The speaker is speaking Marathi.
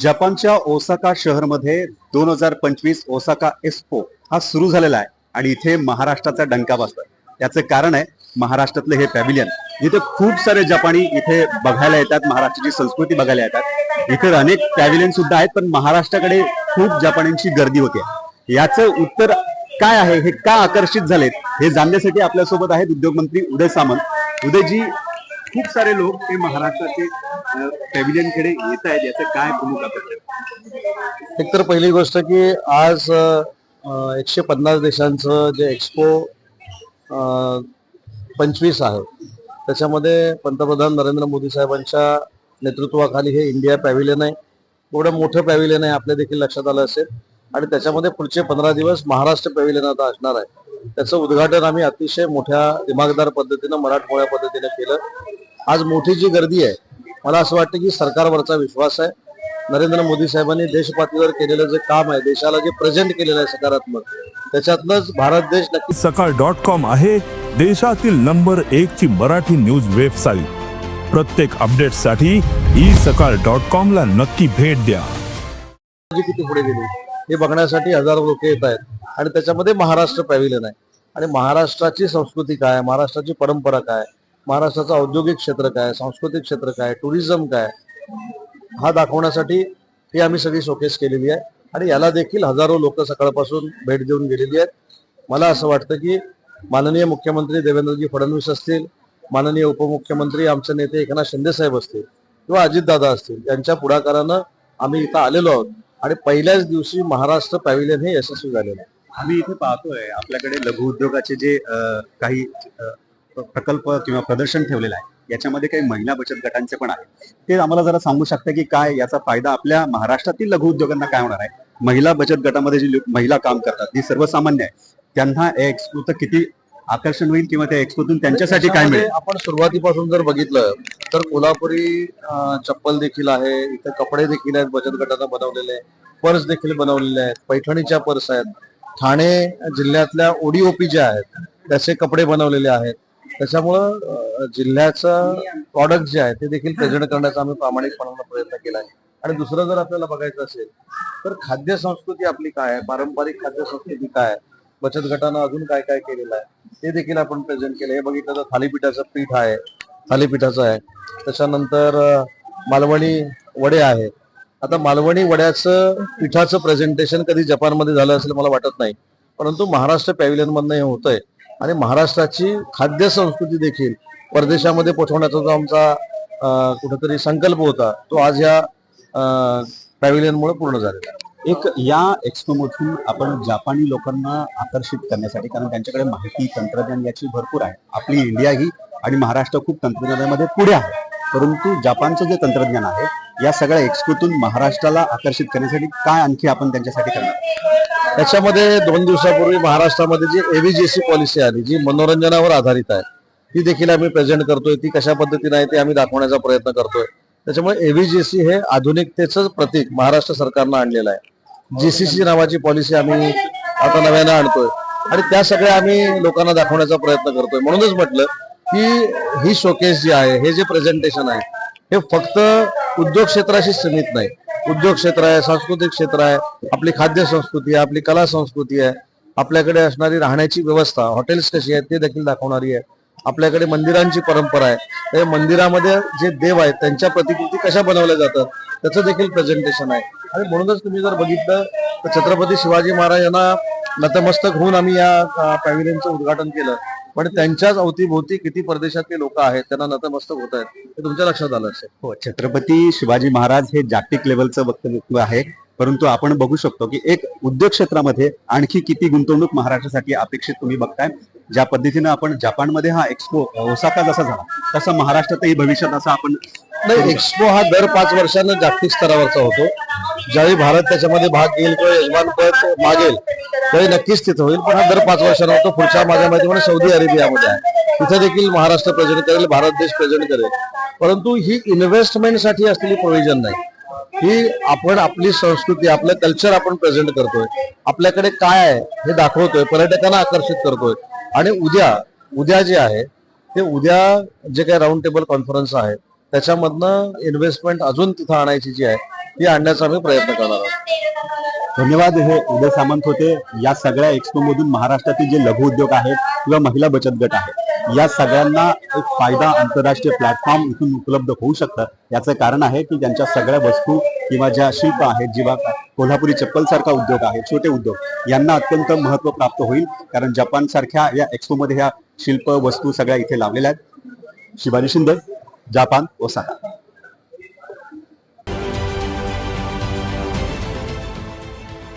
जपानच्या ओसाका शहरमध्ये दोन हजार पंचवीस ओसाका एक्स्पो हा सुरू झालेला आहे आणि इथे महाराष्ट्राचा डंका बसतोय. याचं कारण आहे महाराष्ट्रातलं हे पॅव्हिलियन जिथे खूप सारे जपानी इथे बघायला येतात महाराष्ट्राची संस्कृती बघायला येतात. इथे अनेक पॅव्हिलियन सुद्धा आहेत पण महाराष्ट्राकडे खूप जपानींची गर्दी होते. याचं उत्तर काय आहे हे का आकर्षित झालेत हे जाणण्यासाठी आपल्यासोबत आहेत उद्योगमंत्री उदय सामंत. उदयजी खूप सारे लोक हे महाराष्ट्राचे पॅव्हिलियनकडे येत आहेत याचं काय प्रमुख आकर्षण एक तर पहिली गोष्ट की आज एकशे पन्नास देशांचं जे एक्सपो पंचवीस आहे. त्याच्यामध्ये पंतप्रधान नरेंद्र मोदी साहेबांच्या नेतृत्वाखाली हे इंडिया पॅव्हिलियन आहे. एवढं मोठं पॅव्हिलियन आहे आपल्या देखील लक्षात आलं असेल. आणि त्याच्यामध्ये पुढचे पंधरा दिवस महाराष्ट्र पॅव्हिलियन आता असणार आहे. त्याचं उद्घाटन आम्ही अतिशय मोठ्या दिमागदार पद्धतीनं मराठमोळ्या पद्धतीने केलं. आज मोठी जी गर्दी आहे मला असं वाटतं की सरकारवरचा विश्वास आहे. नरेंद्र मोदी साहेबांनी देश पातळीवर केलेलं जे काम आहे देशाला जे प्रेझेंट केलेलं आहे सकारात्मक त्याच्यातनंच भारत देश नक्की सकाळ डॉट कॉम आहे देशातील नंबर एक ची मराठी न्यूज वेबसाईट प्रत्येक अपडेटसाठी ई सकाळ डॉट कॉम ला नक्की भेट द्या. किती पुढे गेली हे बघण्यासाठी हजारो लोक येत आहेत आणि त्याच्यामध्ये महाराष्ट्र पॅव्हिलियन आहे. आणि महाराष्ट्राची संस्कृती काय आहे, महाराष्ट्राची परंपरा काय महाराष्ट्राचं औद्योगिक क्षेत्र काय सांस्कृतिक क्षेत्र काय टुरिझम काय हा दाखवण्यासाठी ही आम्ही सगळी शोकेस केलेली आहे. आणि याला देखील हजारो लोक सकाळपासून भेट देऊन गेलेली आहेत. मला असं वाटतं की माननीय मुख्यमंत्री देवेंद्रजी फडणवीस असतील माननीय उपमुख्यमंत्री आमचे नेते एकनाथ शिंदे साहेब असतील किंवा अजितदादा असतील यांच्या पुढाकारानं आम्ही इथं आलेलो आहोत. आणि पहिल्याच दिवशी महाराष्ट्र पॅव्हिलियन हे यशस्वी झालेलं आहे. आम्ही इथे पाहतोय आपल्याकडे लघु उद्योगाचे जे काही प्रकल्प किंवा प्रदर्शन ठेवलेलं आहे. याच्यामध्ये काही महिला बचत गटांचे पण आहे ते आम्हाला जरा सांगू शकता की काय याचा फायदा आपल्या महाराष्ट्रातील लघु उद्योगांना काय होणार आहे? महिला बचत गटामध्ये जी महिला काम करतात ती सर्वसामान्य आहे. त्यांना एक्सपोचं किती आकर्षण होईल किंवा त्या एक्सपोतून त्यांच्यासाठी काय मिळेल? आपण सुरुवातीपासून जर बघितलं तर कोल्हापुरी चप्पल देखील आहे इथे कपडे देखील आहेत बचत गटाला बनवलेले. पर्स देखील बनवलेले आहेत पैठणीच्या पर्स आहेत. ठाणे जिल्ह्यातल्या ओडीओपी ज्या आहेत त्याचे कपडे बनवलेले आहेत. त्याच्यामुळं जिल्ह्याचं प्रॉडक्ट जे आहे ते देखील प्रेझेंट करण्याचा आम्ही प्रामाणिकपणानं प्रयत्न केला आहे. आणि दुसरं जर आपल्याला बघायचं असेल तर खाद्य संस्कृती आपली काय आहे? पारंपरिक खाद्य संस्कृती काय आहे? बचत गटानं अजून काय काय केलेलं आहे? ते देखील आपण प्रेझेंट केलं. हे बघितलं तर थालीपीठाचं पीठ आहे थालीपीठाचं आहे. त्याच्यानंतर मालवणी वडे आहेत आता मालवणी वड्याचं पिठाचं प्रेझेंटेशन कधी जपानमध्ये झालं असेल मला वाटत नाही. परंतु महाराष्ट्र पॅव्हिलियन मधनं हे होतंय. आणि महाराष्ट्राची खाद्य संस्कृती देखील परदेशामध्ये पोचवण्याचा जो आमचा कुठेतरी संकल्प होता तो आज या पॅव्हिलियनमुळे पूर्ण झालेला आहे. एक या एक्सपो मधून आपण जापानी लोकांना आकर्षित करण्यासाठी कारण त्यांच्याकडे माहिती तंत्रज्ञान याची भरपूर आहे. आपली इंडिया ही आणि महाराष्ट्र खूप तंत्रज्ञानामध्ये पुढे आहे. परंतु जपानचं जे तंत्रज्ञान आहे या सगळ्या एक्सपोतून महाराष्ट्राला आकर्षित करण्यासाठी काय आणखी आपण त्यांच्यासाठी करणार? त्याच्यामध्ये दोन दिवसापूर्वी महाराष्ट्रामध्ये जी एव्हीजेसी पॉलिसी आली जी मनोरंजनावर आधारित आहे ती देखील आम्ही प्रेझेंट करतोय. ती कशा पद्धतीने आहे ते आम्ही दाखवण्याचा प्रयत्न करतोय. त्याच्यामुळे एव्हीजेसी हे आधुनिकतेचं प्रतीक महाराष्ट्र सरकारनं आणलेलं आहे. जीसीसी नावाची पॉलिसी आम्ही आता नव्यानं आणतोय. आणि त्या सगळ्या आम्ही लोकांना दाखवण्याचा प्रयत्न करतोय. म्हणूनच म्हटलं की ही शोकेस जी आहे हे जे प्रेझेंटेशन आहे हे फक्त उद्योग क्षेत्राशी सीमित नाही. उद्योग क्षेत्र आहे सांस्कृतिक क्षेत्र आहे आपली खाद्य संस्कृती आहे आपली कला संस्कृती आहे आपल्याकडे असणारी राहण्याची व्यवस्था हॉटेल्स कशी आहेत ते देखील दाखवणारी आहे आपल्याकडे मंदिरांची परंपरा आहे. त्या मंदिरामध्ये जे देव आहेत त्यांच्या प्रतिकृती कशा बनवल्या जातात त्याचं देखील प्रेझेंटेशन आहे. आणि म्हणूनच तुम्ही जर बघितलं तर छत्रपती शिवाजी महाराज यांना नतमस्तक होऊन आम्ही या पॅव्हिलियनचं उद्घाटन केलं. पण त्यांच्याच अवतीभोवती किती परदेशातले लोक आहेत त्यांना नतमस्तक होत आहेत हे तुमच्या लक्षात आलं असेल. हो छत्रपती शिवाजी महाराज हे जागतिक लेवलचं वक्तव्य आहे. परंतु आपण बघू शकतो की एक उद्योग क्षेत्रामध्ये आणखी किती गुंतवणूक महाराष्ट्रासाठी अपेक्षित तुम्ही बघताय. ज्या पद्धतीनं आपण जपानमध्ये हा एक्सपो ओसाका जसा झाला तसा महाराष्ट्रातही भविष्यात असा आपण नाही एक्सपो हा दर पाच वर्षांना जागतिक स्तरावरचा होतो. ज्यावेळी भारत त्याच्यामध्ये भाग घेईल किंवा यजमानपद मागेल त्यावेळी नक्कीच तिथं होईल. पण हा दर पाच वर्षांना होतो पुढच्या माझ्या माहितीमध्ये सौदी अरेबियामध्ये आहे. तिथे देखील महाराष्ट्र प्रेझेंट करेल भारत देश प्रेझेंट करेल. परंतु ही इन्व्हेस्टमेंटसाठी असलेली प्रोव्हिजन नाही. ही आपण आपली संस्कृती आपलं कल्चर आपण प्रेझेंट करतोय. आपल्याकडे काय आहे हे दाखवतोय पर्यटकांना आकर्षित करतोय. आणि उद्या उद्या जे आहे ते उद्या जे काही राऊंड टेबल कॉन्फरन्स आहे त्याच्यामधनं इन्व्हेस्टमेंट अजून तिथं आणायची जी आहे ती आणण्याचा आम्ही प्रयत्न करणार आहोत. धन्यवाद हे उदय सामंत होते. या सगळ्या एक्सपो मधून महाराष्ट्रातील जे लघु उद्योग आहेत किंवा महिला बचत गट आहेत या सगळ्यांना एक फायदा आंतरराष्ट्रीय प्लॅटफॉर्म इथून उपलब्ध होऊ शकतं. याचं कारण आहे की त्यांच्या सगळ्या वस्तू किंवा ज्या शिल्प आहेत जिवा कोल्हापुरी चप्पल सारखा उद्योग आहे छोटे उद्योग यांना अत्यंत महत्त्व प्राप्त होईल. कारण जपान सारख्या या एक्सपो मध्ये ह्या शिल्प वस्तू सगळ्या इथे लावलेल्या आहेत. Shivani Shinde Japan Osaka.